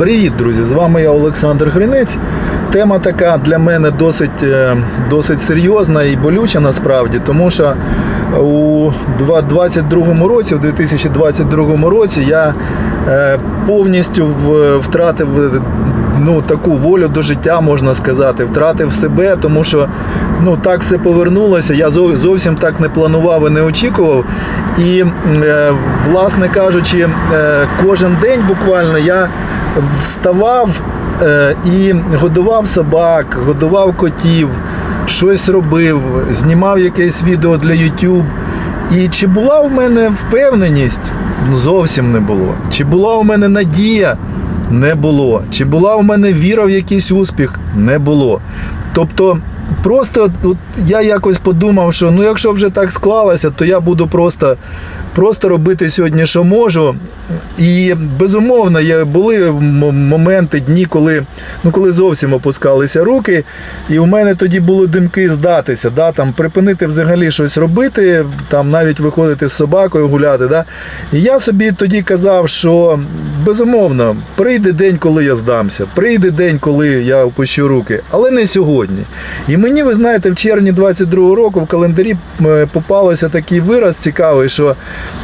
Привіт, друзі! З вами я Олександр Гринець. Тема така для мене досить, е, досить серйозна і болюча насправді, тому що у 2022 році, в 2022 році, я е, повністю втратив ну, таку волю до життя, можна сказати, втратив себе, тому що ну, так все повернулося. Я зовсім так не планував і не очікував. І, е, власне кажучи, кожен день буквально я вставав е, і годував собак, годував котів, щось робив, знімав якесь відео для YouTube. І чи була в мене впевненість? Ну, зовсім не було. Чи була у мене надія? Не було. Чи була у мене віра в якийсь успіх? Не було. Тобто, просто от я якось подумав, що ну якщо вже так склалося, то я буду просто, просто робити сьогодні, що можу. І безумовно, є, були моменти, дні, коли, ну, коли зовсім опускалися руки, і у мене тоді були думки здатися, да, там, припинити взагалі щось робити, там, навіть виходити з собакою гуляти. Да. І я собі тоді казав, що безумовно, прийде день, коли я здамся, прийде день, коли я опущу руки, але не сьогодні. І мені, ви знаєте, в червні 22-го року в календарі е, попалося такий вираз цікавий, що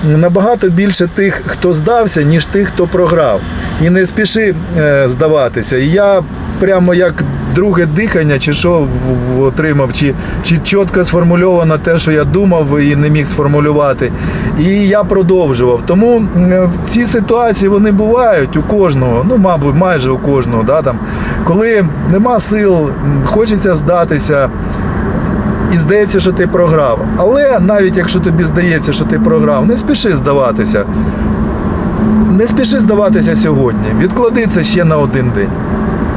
набагато більше тих, хто здався, ніж тих, хто програв. І не спіши е, здаватися. І я прямо як друге дихання, чи що отримав, чи, чи чітко сформульовано те, що я думав і не міг сформулювати. І я продовжував. Тому ці ситуації вони бувають у кожного, ну, мабуть, майже у кожного. Да, там, коли нема сил, хочеться здатися. І здається, що ти програв. Але навіть якщо тобі здається, що ти програв, не спіши здаватися. Не спіши здаватися сьогодні. Відклади це ще на один день.